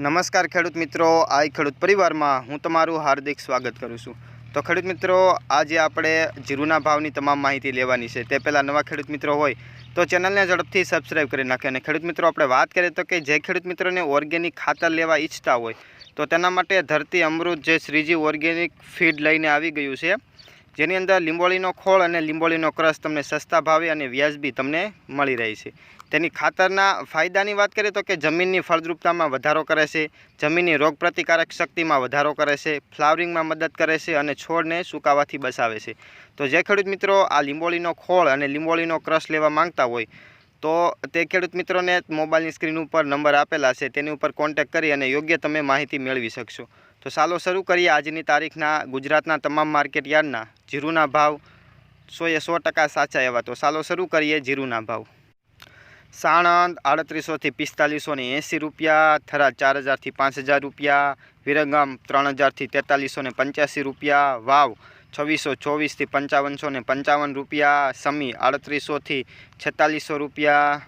નમસ્કાર ખેડૂત મિત્રો, આઈ ખેડૂત પરિવારમાં હું તમારું હાર્દિક સ્વાગત કરું છું. તો ખેડૂત મિત્રો, આજે આપણે જીરુના ભાવની તમામ માહિતી લેવાની છે. તે પહેલાં નવા ખેડૂત મિત્રો હોય તો ચેનલને ઝડપથી સબસ્ક્રાઈબ કરી નાખે અને ખેડૂત મિત્રો, આપણે વાત કરીએ તો કે જે ખેડૂત મિત્રોને ઓર્ગેનિક ખાતર લેવા ઈચ્છતા હોય તો તેના માટે ધરતી અમૃત જે શ્રીજી ઓર્ગેનિક ફીડ લઈને આવી ગયું છે. જેની અંદર લીંબોળીનો ખોળ અને લીંબોળીનો ક્રશ તમને સસ્તા ભાવે અને વ્યાજબી તમને મળી રહે છે. તેની ખાતરના ફાયદાની વાત કરીએ તો કે જમીનની ફળદ્રુપતામાં વધારો કરે છે, જમીનની રોગપ્રતિકારક શક્તિમાં વધારો કરે છે, ફ્લાવરિંગમાં મદદ કરે છે અને છોડને સુકાવાથી બચાવે છે. તો જે ખેડૂત મિત્રો, આ લીંબોળીનો ખોળ અને લીંબોળીનો ક્રશ લેવા માંગતા હોય તો તે ખેડૂત મિત્રોને મોબાઈલની સ્ક્રીન ઉપર નંબર આપેલા છે, તેની ઉપર કોન્ટેક્ટ કરી અને યોગ્ય તમે માહિતી મેળવી શકશો. તો ચાલો શરૂ કરીએ આજની તારીખના ગુજરાતના તમામ માર્કેટ યાર્ડના જીરુના ભાવ. સોએ સો ટકા સાચા એવા. તો ચાલો શરૂ કરીએ જીરુના ભાવ. સાણંદ આડત્રીસોથી પિસ્તાલીસો ને એંસી રૂપિયા, થરાદ ચાર હજારથી પાંચ હજાર રૂપિયા, વિરંગામ ત્રણ હજારથી તેતાલીસો ને પંચ્યાસી રૂપિયા, વાવ છવ્વીસો ચોવીસથી પંચાવનસો ને પંચાવન રૂપિયા, સમી આડત્રીસોથી છેતાલીસો રૂપિયા.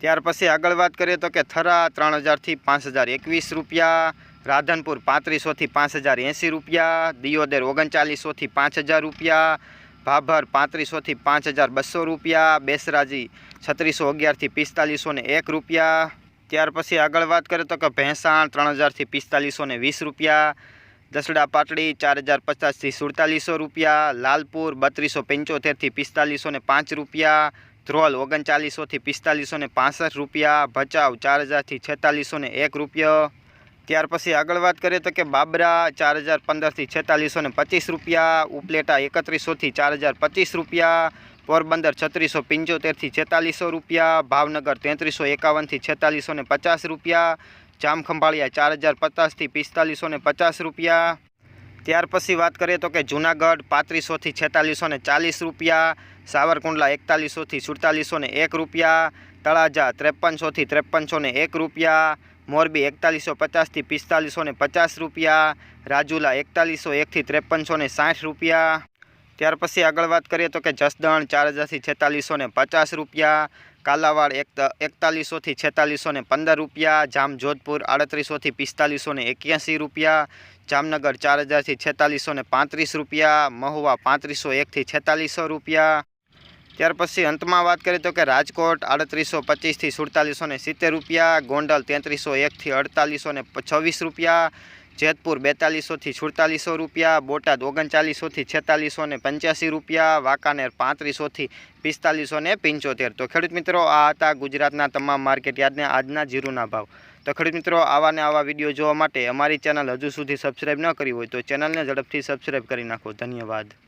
ત્યાર પછી આગળ વાત કરીએ તો કે થરા ત્રણ હજારથી પાંચ હજાર એકવીસ રૂપિયા, રાધનપુર પાંત્રીસોથી પાંચ હજાર એંસી રૂપિયા, દિયોદર ઓગણચાલીસોથી પાંચ હજાર રૂપિયા ભાભર પાંત્રીસોથી પાંચ હજાર બસો રૂપિયા, બેસરાજી છત્રીસો અગિયારથી પિસ્તાલીસો ને એક રૂપિયા. ત્યાર પછી આગળ વાત કરીએ તો કે ભેંસાણ ત્રણ હજારથી પિસ્તાલીસો ને વીસ રૂપિયા. દસડા પાટડી ચાર હજાર પચાસથી સુડતાલીસો રૂપિયા. લાલપુર બત્રીસો પંચોતેરથી પિસ્તાલીસો ને પાંચ રૂપિયા. ધ્રોલ ઓગણચાલીસોથી પિસ્તાલીસો ને રૂપિયા. ભચાઉ ચાર હજારથી છેતાલીસો ને એક રૂપિયો. ત્યાર પછી આગળ વાત કરીએ તો કે બાબરા ચાર હજાર પંદરથી છેતાલીસો ને પચીસ રૂપિયા, ઉપલેટા એકત્રીસોથી ચાર હજાર પચીસ રૂપિયા, પોરબંદર છત્રીસો પંચોતેરથી છેતાલીસો રૂપિયા, ભાવનગર તેત્રીસો એકાવનથી છેતાલીસો ને પચાસ રૂપિયા, જામખંભાળિયા ચાર હજાર પચાસથી પિસ્તાલીસો ને પચાસ રૂપિયા. ત્યાર પછી વાત કરીએ તો કે જુનાગઢ પાંત્રીસોથી છેતાલીસો ને ચાલીસ રૂપિયા, સાવરકુંડલા એકતાલીસોથી સુડતાલીસો ને એક રૂપિયા, તળાજા ત્રેપનસોથી ત્રેપનસો ને એક રૂપિયા મોરબી એકતાલીસો પચાસથી પિસ્તાલીસો ને પચાસ રૂપિયા, રાજુલા એકતાલીસો એકથી ત્રેપનસો ને સાઠ રૂપિયા. ત્યાર પછી આગળ વાત કરીએ તો કે જસદણ ચાર હજારથી છેતાલીસો ને પચાસ રૂપિયા, કાલાવાડ એક એકતાલીસોથી છેતાલીસો ને પંદર રૂપિયા જામજોધપુર આડત્રીસોથી પિસ્તાલીસો ને એક્યાસી રૂપિયા, જામનગર ચાર હજારથી છેતાલીસો ને પાંત્રીસ રૂપિયા, મહુવા પાંત્રીસો એકથી છેતાલીસો રૂપિયા ત્યાર પછી અંતમાં વાત કરીએ તો કે રાજકોટ આડત્રીસો પચીસથી સુડતાલીસો ને સિત્તેર રૂપિયા, ગોંડલ તેત્રીસો એકથી અડતાલીસો ને છવ્વીસ રૂપિયા, જેતપુર બેતાલીસોથી સુડતાલીસો રૂપિયા, બોટાદ ઓગણચાલીસોથી છેતાલીસો ને પંચ્યાસી રૂપિયા, વાંકાનેર પાંત્રીસોથી પિસ્તાલીસો ને પંચોતેર. તો ખેડૂત મિત્રો, આ હતા ગુજરાતના તમામ માર્કેટ યાદને આજના જીરુના ભાવ. તો ખેડૂત મિત્રો, આવા ને આવા વીડિયો જોવા માટે અમારી ચેનલ હજુ સુધી સબસ્ક્રાઈબ ન કરી હોય તો ચેનલને ઝડપથી સબસ્ક્રાઈબ કરી નાખો. ધન્યવાદ.